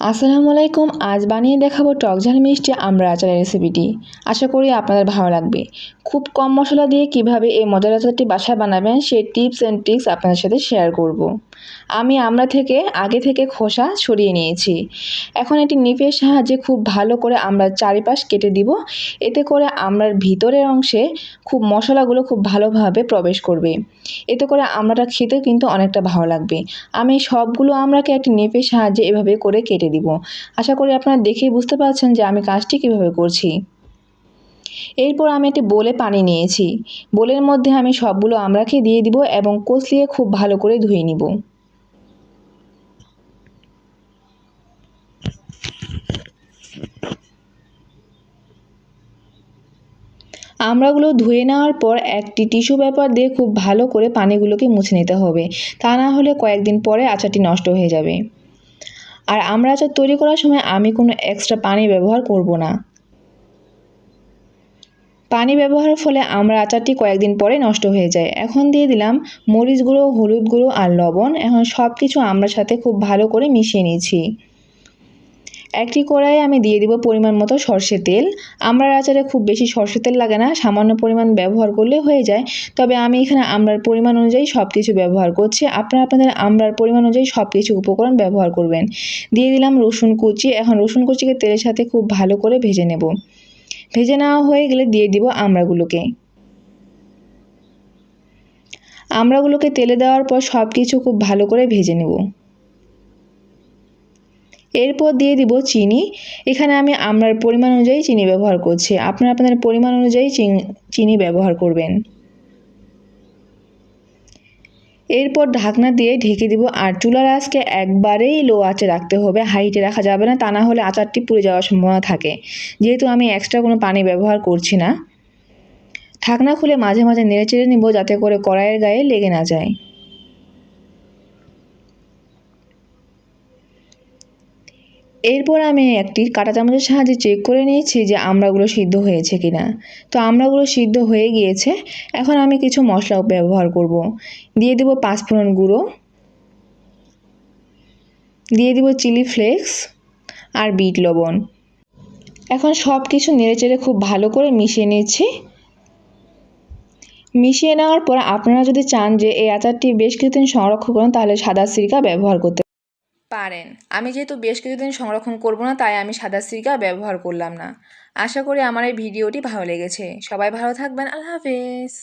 আসসালামু আলাইকুম, আজ বানিয়ে দেখাবো টকঝাল মিষ্টি আমরা আচারের রেসিপিটি আশা করি আপনাদের ভালো লাগবে। খুব কম মশলা দিয়ে কীভাবে এই মজার আচারটি বাসায় বানাবেন সেই টিপস অ্যান্ড ট্রিক্স আপনাদের সাথে শেয়ার করব। আমি আমরা থেকে, আগে থেকে খোসা সরিয়ে নিয়েছি। এখন এটি নিপের সাহায্যে খুব ভালো করে আমরা চারিপাশ কেটে দিব। এতে করে আমরার ভিতরের অংশে খুব মশলাগুলো খুব ভালোভাবে প্রবেশ করবে। এতে করে আমরাটা খেতে কিন্তু অনেকটা ভালো লাগবে। আমি সবগুলো আমরাকে একটি নেপের সাহায্যে এভাবে করে কেটে দিব। আশা করি আপনারা দেখেই বুঝতে পারছেন যে আমি কাজটি কীভাবে করছি। এরপর আমি একটি বোলে পানি নিয়েছি। বোলের মধ্যে আমি সবগুলো আমরাকে দিয়ে দিব এবং কষলিয়ে খুব ভালো করে ধুয়ে নিব। আমড়াগুলো ধুয়ে নেওয়ার পর একটি টিস্যু পেপার দিয়ে খুব ভালো করে পানিগুলোকে মুছে নিতে হবে। তা না হলে কয়েকদিন পরে আচারটি নষ্ট হয়ে যাবে। আর আমরা আচার তৈরি করার সময় আমি কোনো এক্সট্রা পানি ব্যবহার করব না। পানি ব্যবহারের ফলে আমরা আচারটি কয়েকদিন পরে নষ্ট হয়ে যায়। এখন দিয়ে দিলাম মরিচ গুঁড়ো, হলুদ গুঁড়ো আর লবণ। এখন সব কিছু আমরা সাথে খুব ভালো করে মিশিয়ে নিয়েছি। একটি কড়াইয়ে আমি দিয়ে দিব পরিমাণ মতো সর্ষে তেল। আমড়ার আচারে খুব বেশি সর্ষে তেল লাগে না, সামান্য পরিমাণ ব্যবহার করলে হয়ে যায়। তবে আমি এখানে আমড়ার পরিমাণ অনুযায়ী সব কিছু ব্যবহার করছি। আপনারা আপনাদের আমড়ার পরিমাণ অনুযায়ী সব কিছু উপকরণ ব্যবহার করবেন। দিয়ে দিলাম রসুন কুচি। এখন রসুন কুচিকে তেলের সাথে খুব ভালো করে ভেজে নেব। ভেজে নেওয়া হয়ে গেলে দিয়ে দিব আমড়াগুলোকে আমড়াগুলোকে তেলে দেওয়ার পর সব কিছু খুব ভালো করে ভেজে নেব। এরপর দিয়ে দিব চিনি। এখানে আমি আমরার পরিমাণ অনুযায়ী চিনি ব্যবহার করছি। আপনারা আপনাদের পরিমাণ অনুযায়ী চিনি ব্যবহার করবেন। এরপর ঢাকনা দিয়ে ঢেকে দিব। আর চুলার আজকে একবারেই লো আঁচে রাখতে হবে। হাইটে রাখা যাবে না। তা না হলে আচারটি পুড়ে যাওয়ার সম্ভাবনা থাকে। যেহেতু আমি এক্সট্রা কোনো পানি ব্যবহার করছি না। ঢাকনা খুলে মাঝে মাঝে নেড়ে চেড়ে নিব যাতে করে কড়াইয়ের গায়ে লেগে না যায়। এরপর আমি একটি কাঁটা চামচের সাহায্যে চেক করে নিয়েছি যে আমড়াগুলো সিদ্ধ হয়েছে কি না তো আমড়াগুলো সিদ্ধ হয়ে গিয়েছে। এখন আমি কিছু মশলা ব্যবহার করব। দিয়ে দিব পাঁচফোড়ন গুঁড়ো। দিয়ে দিব চিলি ফ্লেক্স আর বিট লবণ। এখন সব কিছু নেড়েচেড়ে খুব ভালো করে মিশিয়ে নিচ্ছি। মিশিয়ে নেওয়ার পর আপনারা যদি চান যে এই আচারটি বেশ কিছুদিন সংরক্ষণ করেন, তাহলে সাদা সিরকা ব্যবহার করতে পারেন। আমি যেহেতু বেশ কিছুদিন সংরক্ষণ করব না, তাই আমি সাদা সিরকা ব্যবহার করলাম না। আশা করি আমার এই ভিডিওটি ভালো লেগেছে। সবাই ভালো থাকবেন। আল্লাহ হাফেজ।